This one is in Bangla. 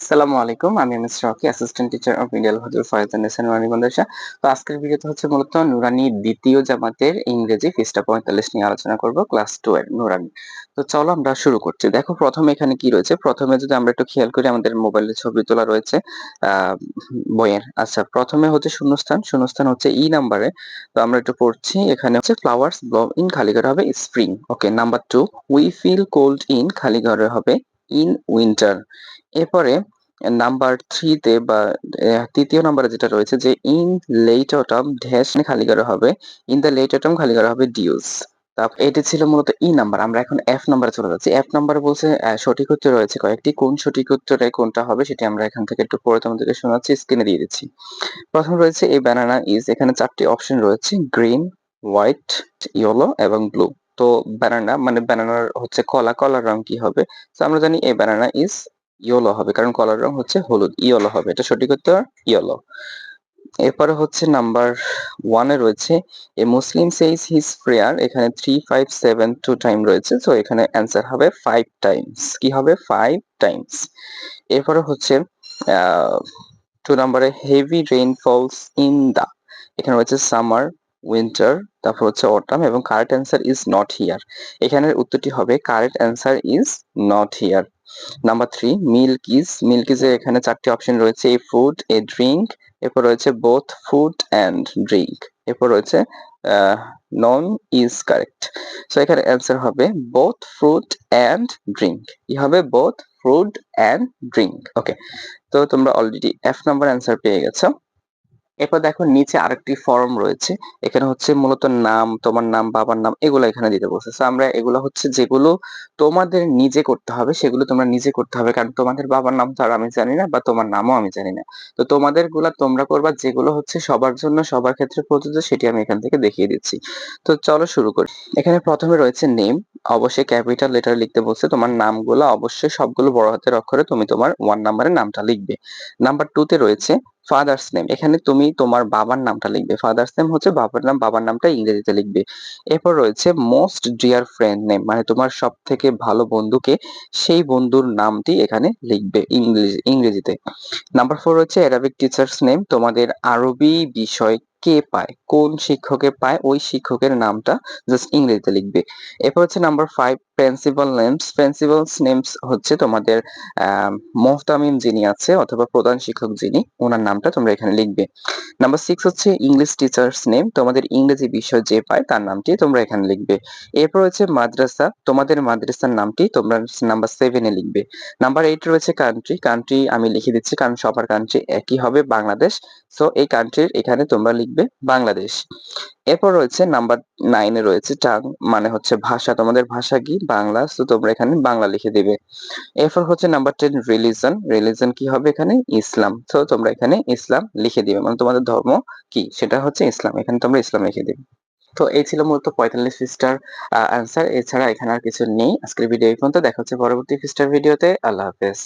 আসসালামু আলাইকুম। আমি M S Rocky assistant teacher of medial হজুর ফয়জান নেসান মাদ্রাসা তো আজকের ভিডিওতে হচ্ছে মূলত নুরানি দ্বিতীয় জামাতের ইংরেজি পৃষ্ঠা পঁয়তাল্লিশ নিয়ে আলোচনা করব ক্লাস টু নুরানি। তো চলো আমরা শুরু করছি। দেখো প্রথমে এখানে কি রয়েছে? প্রথমে যদি আমরা একটু খেয়াল করি, আমাদের মোবাইলে ছবি তোলা রয়েছে বইয়ের। আচ্ছা প্রথমে হচ্ছে শূন্যস্থান। শূন্যস্থান হচ্ছে ই নাম্বারে তো আমরা একটু পড়ছি, এখানে হচ্ছে ফ্লাওয়ার্স ব্লম ইন খালি ঘরে হবে spring okay number two we feel cold in খালি ঘরে হবে ইন উইন্টার। এরপরে নাম্বার থ্রিতে বা তৃতীয় নাম্বারে যেটা রয়েছে যে ইন লেট অটম ড্যাশ খালি করা হবে। ইন দ্য লেট অটম খালি করা হবে ডিউস। এটি ছিল মূলত ই নাম্বার। আমরা এখন এফ নাম্বারে চলে যাচ্ছি। এফ নাম্বারে বলছে সঠিক উত্তর রয়েছে কয়েকটি। কোন সঠিক উত্তরে কোনটা হবে সেটি আমরা এখান থেকে একটু পরে তোমাদেরকে শোনাচ্ছি স্ক্রিনে দিয়ে দিচ্ছি। প্রথম রয়েছে এই ব্যানানা ইজ এখানে চারটি অপশন রয়েছে গ্রিন হোয়াইট ইয়েলো এবং ব্লু তো ব্যানানা মানে ব্যানানার হচ্ছে কলা, কলার রং কি হবে? তো আমরা জানি এই ব্যানানা ইজ ইয়েলো হবে, কারণ কলার রং হচ্ছে হলুদ ইয়েলো হবে। এটা সঠিক উত্তর? ইয়েলো এরপরে হচ্ছে নাম্বার ওয়ানে রয়েছে a Muslim says his prayer এখানে three five seven two time রয়েছে। তো এখানে অ্যান্সার হবে ফাইভ টাইমস কি হবে? ফাইভ টাইমস এরপরে হচ্ছে টু নাম্বারে heavy rain falls in the এখানে রয়েছে সামার উইন্টার তারপর হচ্ছে অটাম এবং correct answer is not here এখানের উত্তরটি হবে correct answer is not here number three milk is milk is এখানে চারটি অপশন রয়েছে এ ফুড এ ড্রিঙ্ক এরপর রয়েছে বোথ ফুড অ্যান্ড ড্রিঙ্ক এরপর রয়েছে নন ইজ কারেক্ট সো এখানে অ্যান্সার হবে বোথ ফ্রুট অ্যান্ড ড্রিঙ্ক কি হবে? Both fruit and drink okay তো তোমরা অলরেডি এফ নাম্বার অ্যান্সার পেয়ে গেছো। এরপর দেখো নিচে আরেকটি ফর্ম রয়েছে। এখানে হচ্ছে মূলত নাম, তোমার নাম, বাবার নাম, এগুলো এখানে দিতে বলছে। আমরা এগুলো হচ্ছে যেগুলো তোমাদের নিজে করতে হবে, সেগুলো তোমরা নিজে করতে হবে। কারণ তোমাদের বাবার নাম তো আর আমি জানি না বা তোমার নামও আমি জানি না। তো তোমাদেরগুলা তোমরা করবা, যেগুলো হচ্ছে সবার জন্য, সবার ক্ষেত্রে প্রযোজ্য, সেটি আমি এখান থেকে দেখিয়ে দিচ্ছি। তো চলো শুরু করি। এখানে প্রথমে রয়েছে নেম অবশ্যই ক্যাপিটাল লেটার লিখতে বলছে, তোমার নামগুলো অবশ্যই সবগুলো বড় হাতের অক্ষরে তুমি তোমার ওয়ান নাম্বারের নামটা লিখবে। নাম্বার তে রয়েছে ফাদার্স নেম এখানে তুমি তোমার বাবার নামটা লিখবে। ফাদার্স নেম হচ্ছে বাবার নাম, বাবার নামটা ইংরেজিতে লিখবে। এরপর রয়েছে মোস্ট ডিয়ার ফ্রেন্ড নেম মানে তোমার সব থেকে ভালো বন্ধুকে সেই বন্ধুর নামটি এখানে লিখবে ইংরেজি ইংরেজিতে। নাম্বার ফোর রয়েছে অ্যারাবিক টিচার্স নেম তোমাদের আরবি বিষয় কে পায়? কোন শিক্ষকের পায়? ওই শিক্ষকের নামটা জাস্ট ইংরেজিতে লিখবে। এরপর হচ্ছে number five principal names principal's names হচ্ছে তোমাদের মোহতামিম যিনি আছে অথবা প্রধান শিক্ষক যিনি ওনার নামটা তোমরা এখানে লিখবে। নাম্বার সিক্স হচ্ছে ইংলিশ টিচার্স নেম তোমাদের ইংরেজি বিষয় যে পায় তার নামটি তোমরা এখানে লিখবে। এরপর হচ্ছে মাদ্রাসা, তোমাদের মাদ্রাসার নামটি তোমরা নাম্বার সেভেনে লিখবে। নাম্বার এইট রয়েছে কান্ট্রি কান্ট্রি আমি লিখে দিচ্ছি কারণ সবার কান্ট্রি একই হবে, বাংলাদেশ। সো এই কান্ট্রির এখানে তোমরা লিখবে বাংলাদেশ। এরপর রয়েছে নাম্বার নাইনে রয়েছে টাং মানে হচ্ছে ভাষা, তোমাদের ভাষা কি? বাংলা তো তোমরা এখানে বাংলা লিখে দিবে। এরপর হচ্ছে নাম্বার টেন রিলিজন রিলিজন কি হবে এখানে? ইসলাম। তো তোমরা এখানে ইসলাম লিখে দিবে। মানে তোমাদের ধর্ম কি? সেটা হচ্ছে ইসলাম। এখানে তোমরা ইসলাম লিখে দিবে। তো এই ছিল মূলত পঁয়তাল্লিশ পৃষ্ঠার আনসার এছাড়া এখানে আর কিছু নেই। আজকের ভিডিও এই পর্যন্ত। দেখা হচ্ছে পরবর্তী পৃষ্ঠার ভিডিওতে আল্লাহ হাফেজ।